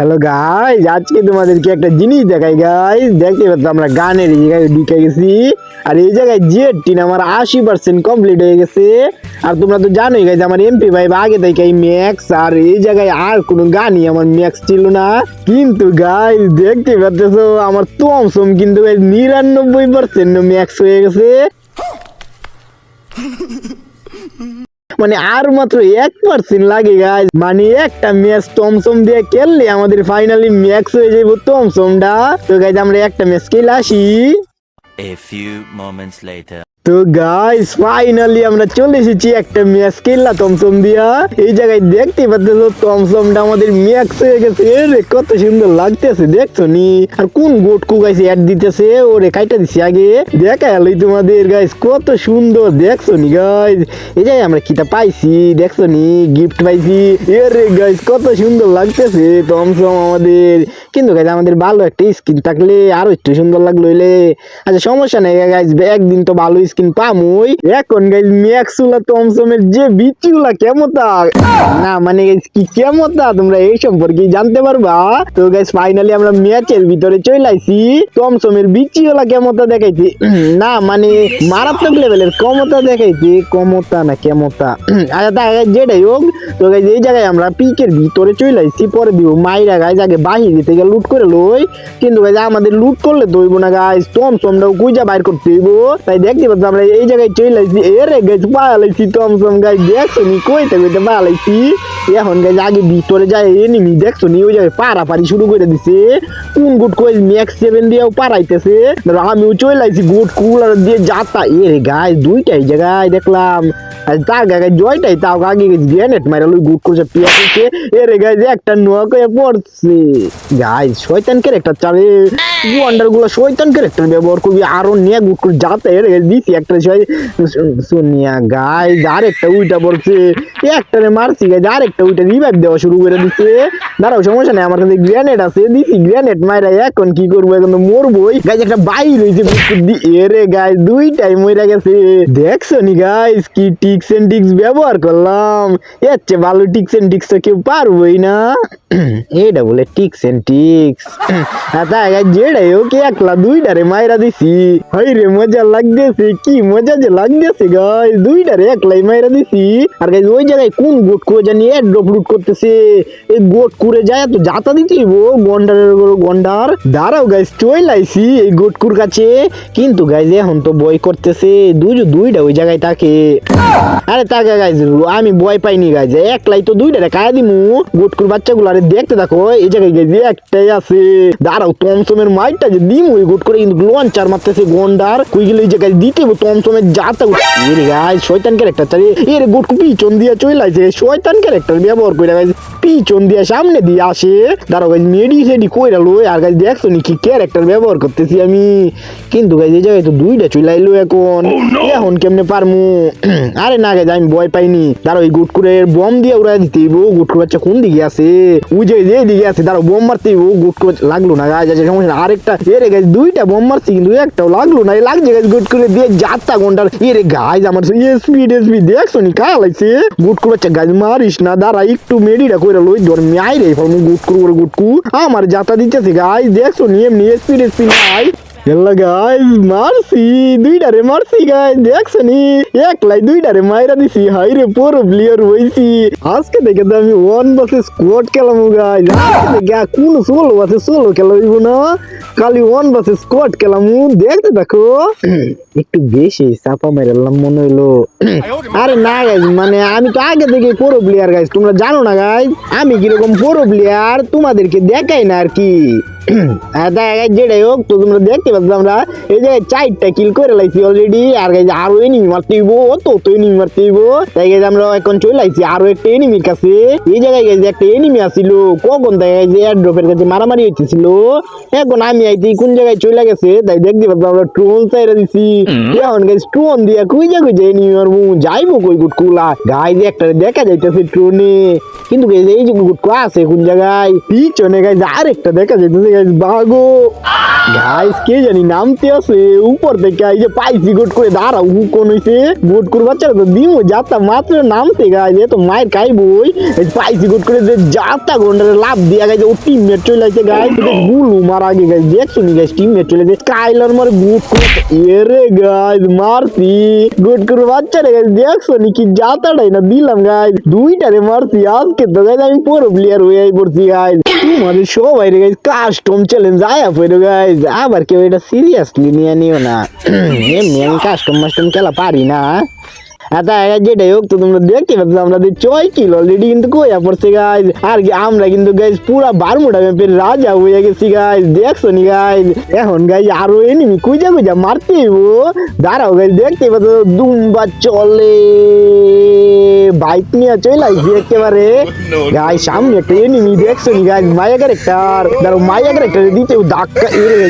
Hello guys আজকে তোমাদেরকে একটা জিনিস দেখাই গাইজ দেখতে পাচ্ছ, আমরা গানের জায়গায় ঢুকে গেছি। আর এই জায়গায় জেড টিন আমার আশি পার্সেন্ট কমপ্লিট হয়ে গেছে। আর তোমরা তো জানোই গাইজ আমার এমপি ভাই আগে থেকে এই ম্যাক্স আর এই জায়গায় আর কোনো গানই আমার ম্যাক্স ছিল না। কিন্তু গাইজ দেখতে পাচ্ছ, আমার তমসম কিন্তু নিরানব্বই পার্সেন্ট ম্যাক্স হয়ে গেছে। মানে আর মাত্র এক পার্সেন্ট লাগে গাইজ মানে একটা ম্যাচ টমসম দিয়ে খেললে আমাদের ফাইনালি ম্যাক্স হয়ে যাব টমসমটা। তো গাইজ আমরা একটা ম্যাচ খেলে আসি। A few moments later. তো গাইস ফাইনালি আমরা চলে এসেছি একটা ম্যাচ টমসম দিয়া। এই জায়গায় দেখতে পাচ্ছ আমাদের ম্যাক্স হয়ে গেছে। রে কত সুন্দর লাগতেছে, দেখছ নি? আর কোন অ্যাড দিতেছে? ওরে, কাইটা দিছি আগে। দেখা এলোই তোমাদের গাইস কত সুন্দর, দেখছ নি গাইস এই জায়গায় আমরা কিতা পাইছি, দেখছ নি? গিফট পাইছি। এরে গাইস কত সুন্দর লাগতেছে টমসম আমাদের। কিন্তু গাইস আমাদের ভালো একটা স্কিন থাকলে আরও একটু সুন্দর লাগল আচ্ছা সমস্যা নেই গাইস একদিন তো ভালো স্কিন মানে মানে মারাত্মক লেভেলের কমতা? দেখাইছি কমতা না কেমতা? আচ্ছা যেটাই হোক, তো এই জায়গায় আমরা পিকের ভিতরে চলে পরে দিব মাইরা গাইস আগে বাহিরে থেকে লুট করে লই। কিন্তু আমাদের লুট করলে তো হইব না গাইস টমসমটাও কুইজা বাইর করতে তাই দেখতে পাচ্ছ আমরা এই জায়গায় চলে আইছি এরে গাইস পালাইছি টমসম গাইস দেখছ নি কইতে কইতে পালাইছি এখন গাইস আগে ভিতরে যায় এনিমি দেখছ নি ওই জায়গায় পারাপারি শুরু করে দিছে কোন গুট কই ম্যাক্স সেভেন দিয়েও পারাইতেছে আমিও চলে আইছি গুট কুলার দিয়ে যাতা এরে গাইস দুইটাই জায়গায় দেখলাম তার গায়ে জয়টাই তাও আগে গ্রেনেড মারা লই গুট করছে পিয়া করছে এরে গাইস একটা নোয়া কয়ে পড়ছে গাইস শয়তান ক্যারেক্টার চালে ওয়ান্ডারগুলো শয়তান ক্যারেক্টার ব্যবহার করবি আরও নিয়ে গুট করে যাতে এরে গাইস দিছি একটা ছয় সোনিয়া গাইস আরেকটা উইটা পড়ছে। একটারে মারছি গাইস আরেকটা উইটা রিভাইভ দেওয়া শুরু করে দিছে। দাঁড়াও, সমস্যা নেই, আমার কাছে গ্রেনেড আছে, দিছি গ্রেনেড মাইরা, এখন কি করব? এখন মরবোই। গাইস একটা বাই রয়েছে এরে গাইস দুইটাই মরে গেছে। দেখছ নি গাইস কি টিক্স এন্ড টিক্স ব্যবহার করলাম। এর চেয়ে ভালো টিক্স এন্ড টিক্স তো কেউ পারবোই না। এইটা বলে টিক্স এন্ড টিক্স। তাই গাইস যেটাই ওকে একলা দুইটারে মাইরা দিছি। হাই রে মজা লাগতেছে কি মজা যে লাগতেছে গাইস দুইটারে একলাই মাইরা দিছি। আর গাইস ওই জায়গায় কোন গোট করে জানি এর ড্রপ লুট করতেছে? এই গোট করে যায় তো যাতা দিতেই গন্ডারের গন্ডার। দাঁড়াও গাইস চই লাইছি এই গোটকুর কাছে। কিন্তু গাইজ এখন তো বই করতেছে। দুই দুইটা ওই জায়গায় থাকে। আরে তাকে গাইজ আমি বই পাইনি গাইজ একলাই তো দুইটা কায়া দিমু। গোটকুর বাচ্চাগুলো, আরে দেখতে দেখো এই জায়গায় গাইজ একটাই আছে। দাঁড়াও টমসমের মাইটটা যে দিমু ওই গোট করে কিন্তু লঞ্চার মারতেছে গন্ডার। কই গেলে এই জায়গায় দিতে হবে টমসমের যাতা এরে গাইজ শয়তান ক্যারেক্টার চালি এর গোটকু পিছন দিয়া শয়তান ক্যারেক্টার ব্যবহার করে পিছন দিয়া সামনে দিয়ে আসে। দাঁড়াও গাইজ মেডি সেডি কইরা লই আর গাইজ দেখছ নি কি ক্যারেক্টার ব্যবহার করতেছি আমি। কিন্তু গাইজ এই জায়গায় তো দুইটা চলে আইলো এখন এখন কেমনে পারমু? আরে না গাইজ আমি ভয় পাইনি। দাঁড়াও এই গুটকুরের বম দিয়ে উড়াই দিতে গুটকুর বাচ্চা কোন দিকে আছে? ওই যে যে দিকে আছে দাঁড়াও বম মারতে গুটকুর লাগল না গাইজ আছে সমস্যা না। আরেকটা এরে গাইজ দুইটা বম মারছি কিন্তু একটাও লাগল না। এই লাগছে গাইজ গুটকুরে দিয়ে যাত্রা গন্ডার এরে গাইজ আমার স্পিড স্পিড দেখছ নি? কাল আইছে গুটকুর বাচ্চা গাইজ মারিস না, দাঁড়া, একটু মেডিটা কইরা লই, ধর মাই রে ফল গুটকুর করে গুটকু আমার যাতা দিচ্ছে গাইজ দেখছ নি? এমনি স্পিড স্পিড নাই এল্লা গাইজ মারছি দুইটারে মারছি গাইজ দেখছ নি? একলাই দুইটারে মাইরা দিছি। হাই রে, পুরো প্লেয়ার হইছি। আজকে দেখে তো আমি ওয়ান বাসে স্কোয়াড খেলাম গাইজ আজকে দেখে কোন সোলো বাসে সোলো খেলা হইব না। খালি ওয়ান বাসে স্কোয়াড খেলাম। দেখতে দেখো একটু বেশি চাপা মেরালাম মনে হইল। আরে না গাইজ মানে আমি তো আগে থেকে পুরো প্লেয়ার গাইজ তোমরা জানো না গাইজ আমি কীরকম পুরো প্লেয়ার তোমাদেরকে দেখাই না আর কি। যেটাই হোক তো তোমরা দেখতে পাচ্ছ আমরা এই জায়গায় চারটা কিল করে লাইছি অলরেডি আর গাইজ আরও এনিমি মারতে হইব অত তো এনিমি মারতে হইব। তাই গাইজ আমরা এখন চলে আইছি আরও একটা এনিমির কাছে। এই জায়গায় গাইজ একটা এনিমি আসিল কখন তাই গাইজ এয়ার ড্রপের কাছে মারামারি হইতেছিল। এখন আমি আইছি কোন জায়গায় চলে গেছে তাই দেখতে পাচ্ছ আমরা ট্রোন চাইরা দিছি। এখন গাইজ ট্রোন দিয়া কুইজা কুইজা এনিমি মারবো যাইবো কই গুট কুলা। গাইজ একটা দেখা যাইতেছে ট্রোনে কিন্তু গাইজ এই যে গুট আছে কোন জায়গায় পিছনে গাইজ আরেকটা দেখা যাইতেছে গাইজ গাইজ ভাগো গাইস কে জানি নামতে আছে? উপর থেকে এই যে পাইছি গোট করে দাঁড়াও, হু কোন হইছে? গোট করে বাচ্চারা তো দিমু যাতা মাত্র নামতে গাইজ এ তো মায়ের খাইবই এই পাইছি গোট করে যে যাতা গন্ডারে লাভ দিয়া গাইজ ও টিমমেট চলে আইছে গাইজ গুলু মার আগে গাইজ দেখছ নি গাইজ টিমমেট চলে আইছে। কাইলার মারে গুট করে এরে গাইজ মারছি। গুট করে বাচ্চারা গাইজ দেখছ নি কি যাতাটাই না দিলাম গাইজ দুইটারে মারছি, আজকে তো গাইজ আমি পুরো প্লেয়ার হয়ে আই পড়ছি গাইজ তোমাদের সবাই রে গাইজ কাস্টম চ্যালেঞ্জ আয়া পড়ে গাইজ আবার কেউ এটা সিরিয়াসলি নিয়ে নিও না। এমনি আমি কাস্টম মাস্টম খেলা পারি না আচ্ছা যেটাই হোক তো তোমরা দেখতে পাচ্ছ আমাদের ছয় কিলো অলরেডি কিন্তু কইয়া পড়ছে গাইজ আর আমরা কিন্তু গাইজ পুরা বারমুডা ম্যাপের রাজা হয়ে গেছি গাইজ দেখছ নি গাইজ এখন গাইজ আরও এনিমি কুইজা কুইজা মারতে দাঁড়াও গাইজ দেখতে পাচ্ছ, দুম্বা চলে। বাইক নিয়ে চলে আইছি একেবারে। গাই সামনে একটা দেখছ নি গাইজ মায়া ক্যারেক্টার দাঁড়ো মায়া ক্যারেক্টার দিতে ধাক্কা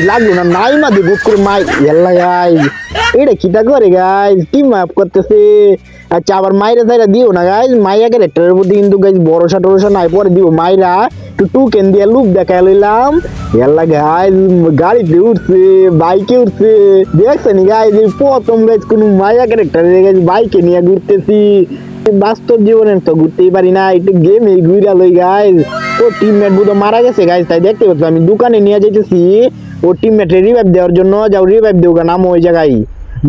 লাগল না নাই মা দিয়ে গুট করে মাই। এল্লা গাইজ এটা কিটা করে গাইজ টিম আপ করতেছে। আচ্ছা আবার মাইরা সাইরা দিও না গাইজ মাইয়া ক্যারেক্টারের প্রতি কিন্তু গাইজ ভরসা টরসা নাই, পরে দিও মাইরা একটু টু কেন দিয়ে লুপ দেখা লইলাম। এল্লা গাইজ গাড়িতে উঠছে বাইকে উঠছে। দেখছেন গাইজ এই প্রথম গাইজ কোনো মাইয়া ক্যারেক্টারের গাইজ বাইকে নিয়ে ঘুরতেছি। বাস্তব জীবনে তো ঘুরতেই পারি না, একটু গেমে ঘুরা লই গাইজ ও টিমমেট বুধ মারা গেছে গাইজ তাই দেখতে পাচ্ছ, আমি দোকানে নিয়ে যাইতেছি। ও টিমমেট রিভাইভ দেওয়ার জন্য, যাও রিভাইভ দেওগা নাম ওই জায়গায়।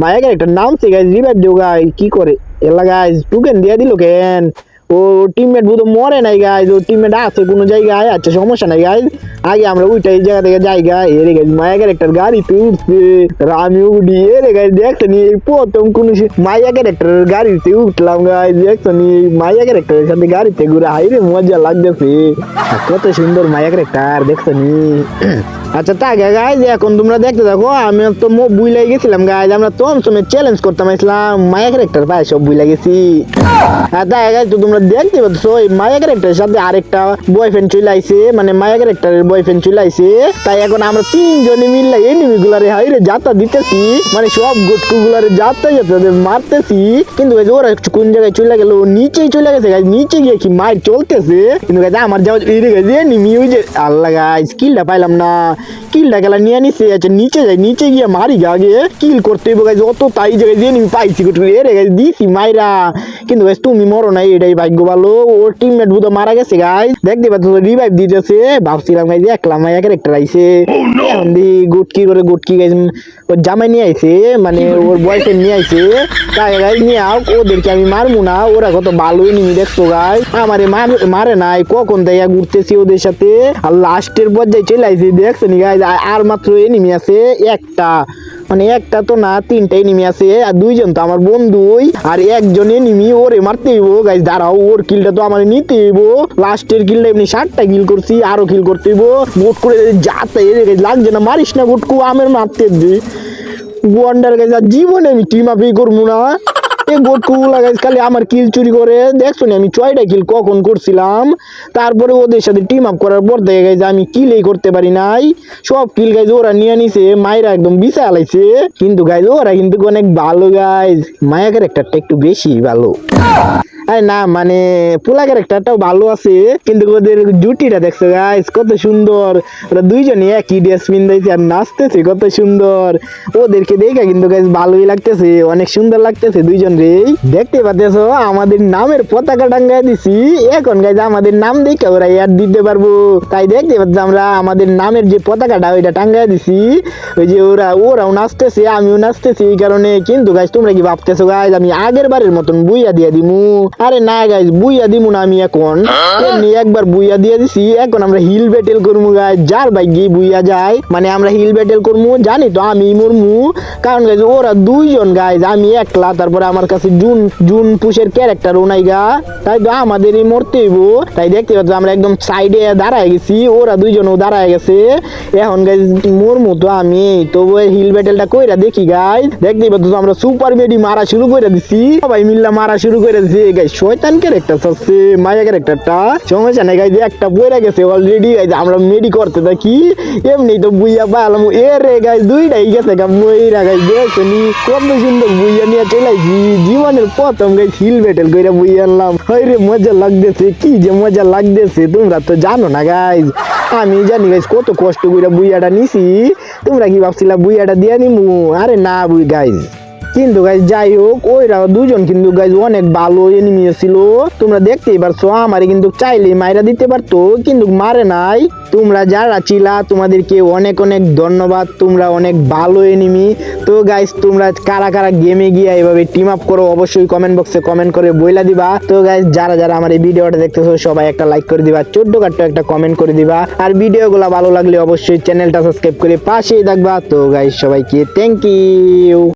মায়া একটা নাম সে গাইজ রিভাইভ দেওগা কি করে? এলা গাইজ টুকেন দিয়ে দিল কেন? ও টিমমেট বুধ মরে নাই গাইজ ও টিমমেট আছে কোনো জায়গায় আচ্ছা সমস্যা নাই গাইজ আগে আমরা ওইটা এই জায়গা থেকে জায়গা এরে গাইজ মায়া ক্যারেক্টার গাড়িতে উঠছে আমি উঠি এরে দেখছেন এই প্রথম কোন মায়া ক্যারেক্টারের গাড়িতে উঠলাম গাইজ দেখছেন এই মায়া ক্যারেক্টারের সাথে গাড়িতে ঘুরে হাইরে মজা লাগতেছে। কত সুন্দর মায়া ক্যারেক্টার দেখছেন আচ্ছা তা গাইজ এখন তোমরা দেখতে দেখো আমি তো মো বুইলাই গেছিলাম গাইজ আমরা তো সময় চ্যালেঞ্জ করতাম আসলাম মায়া ক্যারেক্টার পাই সব বুইলা গেছি। আর তাই গাইজ তো তোমরা দেখতে পাচ্ছ মায়া ক্যারেক্টারের সাথে আরেকটা বয়ফ্রেন্ড চলে আইছে মানে মায়া ক্যারেক্টারের বয়ফ্রেন্ড চলে আইছে তাই এখন আমরা তিনজনে মিললে এনিমি গুলারে হাইরে যাত্রা দিতেছি মানে সব গুটকু গুলারে যাত্রা যাত্রা মারতেছি। কিন্তু গাইজ ওরা কোন জায়গায় চলে গেল নিচেই চলে গেছে গাইজ নিচে গিয়ে কি মার চলতেছে? কিন্তু গাইজ আমার যাওয়া এদিকে গাইজ এনিমি ওই যে আল্লাহ গাইজ কিলটা পাইলাম না। কিলটা গেলা নিয়ে নিছে আচ্ছা নিচে যাই, নিচে গিয়ে মারি গা কিল করতে হইব গাইজ অত তাই জায়গায় দিয়ে নিমি পাইছি কুটু এ রে গাইজ দিছি মাইরা। কিন্তু গাইজ তুমি মরো নাই এটাই ভাগ্য ভালো। ওর টিমমেট বুধ মারা গেছে গাইজ দেখতে পাচ্ছ রিভাইভ দিতেছে। ভাবছিলাম গাইজ একলা এক ক্যারেক্টার আইছে। এখন দি গুটকি করে গুটকি গাইছে ওর জামাই নিয়ে আইছে মানে ওর বয়ফ্রেন্ড নিয়ে আইছে তাই গাই নিয়ে আও ওদেরকে আমি মারবো না ওরা কত ভালোই নিমি দেখছ গাই। আমারে মার- মারে নাই কখন দেয়া ঘুরতেছি ওদের সাথে? আর লাস্টের পর্যায়ে চলে আইছে দেখছ নি গাই আর মাত্র এনিমি আছে একটা। মানে একটা তো না, তিনটাই নেমে আছে, আর দুইজন তো আমার বন্ধুই, আর একজনে নিমি, ওরে মারতে হইবো গাই দাঁড়াও, ওর কিলটা তো আমার নিতে হইব। লাস্টের কিলটা এমনি ষাটটা কিল করছি, আরও কিল করতে হইব। গোট করে যাতে লাগছে না, মারিস না গোটকু আমের মারতে দি। ওয়ান্ডার গাইজ আর জীবনে আমি টিম আপই করব না। এই গোটকু লাগাইছ, খালি আমার কিল চুরি করে। দেখছ আমি ছয়টা কিল কখন করছিলাম? তারপরে ওদের সাথে টিম আপ করার পর দেখে গেছে আমি কিলেই করতে পারি নাই। সব কিল গাইজ ওরা নিয়ে নিছে, মায়েরা একদম বিছা আলাইছে। কিন্তু গাইজ ওরা কিন্তু অনেক ভালো গাইজ মায়া ক্যারেক্টারটা একটু বেশি ভালো। না মানে পোলা ক্যারেক্টারটাও ভালো আছে, কিন্তু ওদের জুটিটা দেখছ গাইস কত সুন্দর। ওরা দুইজনে একই ড্রেস পিন্দাইছে আর নাচতেছে, কত সুন্দর। ওদেরকে দেখে কিন্তু গাইস ভালোই লাগতেছে, অনেক সুন্দর লাগতেছে দুইজন রে। দেখতে পাচ্ছ আমাদের নামের পতাকা টাঙ্গাই দিছি। এখন গাইজ আমাদের নাম দেখে ওরা অ্যাড দিতে পারব। তাই দেখতে পাচ্ছ আমরা, আমাদের নামের যে পতাকাটা, ওইটা টাঙ্গাই দিছি। ওই যে ওরা, ওরাও নাচতেছে, আমিও নাচতেছি এই কারণে। কিন্তু গাইজ তোমরা কি ভাবতেছো গাইজ আমি আগের বারের মতন বুইয়া দিয়ে দিমু? আরে না গাইজ বুইয়া দিমু না আমি এখন। এমনি একবার বুইয়া দিয়ে দিছি, এখন আমরা হিল ব্যাটেল করব গাইজ যার বাইক বুইয়া যায় মানে আমরা হিল ব্যাটেল করব জানি তো আমি মরমু। কারণ গাইজ ওরা দুইজন গাইজ আমি একলা, তারপরে আমার কাছে জুন জুন পুষের ক্যারেক্টার ওনাইগা তাই তো আমাদেরই মরতে হইব। তাই দেখতে পাচ্ছ, আমরা একদম সাইডে দাঁড়ায় গেছি, ওরা দুইজনও দাঁড়ায় গেছে। এখন গাইজ মরমু তো আমি তবু হিল ব্যাটেলটা কইরা দেখি গাইজ দেখতেই পাচ্ছ, আমরা সুপার মেডি মারা শুরু করে দিছি। সবাই মিল্লা মারা শুরু করে দিছি গাই শয়তান ক্যারেক্টার সবসে মায়া ক্যারেক্টারটা সমস্যা নাই গাই একটা বইরা গেছে অলরেডি গাই আমরা মেডি করতে থাকি, এমনি তো বুইয়া পালাম এ রে গাই দুইটাই গেছে গা বইরা গাই দেখছ নি কত সুন্দর বুইয়া নিয়ে চলাইছি জীবনের প্রথম গাই হিল বেটেল কইরা বুইয়া আনলাম। হয় রে, মজা লাগতেছে, কি যে মজা লাগতেছে, তোমরা তো জানো না গাইজ। আমি জানি গাইজ, কত কষ্ট কইরা বুইয়াটা নিছি, তোমরা কি ভাবছিলা বুইয়াটা দিয়ে নিমু? আরে না বুই গাইজ। কিন্তু গাইজ যাই হোক ওইরা দুজন কিন্তু গাইজ অনেক ভালো এনিমি ছিল। তোমরা দেখতেই পারছ, আমারে কিন্তু চাইলে মাইরা দিতে পারতো, কিন্তু মারে নাই। তোমরা যারা ছিলা, তোমাদেরকে অনেক অনেক ধন্যবাদ, তোমরা অনেক ভালো এনিমি তো গাইজ তোমরা কারা কারা গেমে গিয়ে এভাবে টিম আপ করো, অবশ্যই কমেন্ট বক্সে কমেন্ট করে বইলা দিবা। তো গাইজ যারা যারা আমার এই ভিডিওটা দেখতেছো, সবাই একটা লাইক করে দিবা চোদ্দ কাট্ট একটা কমেন্ট করে দিবা। আর ভিডিওগুলো ভালো লাগলে অবশ্যই চ্যানেলটা সাবস্ক্রাইব করে পাশেই থাকবা। তো গাইজ সবাইকে থ্যাংক ইউ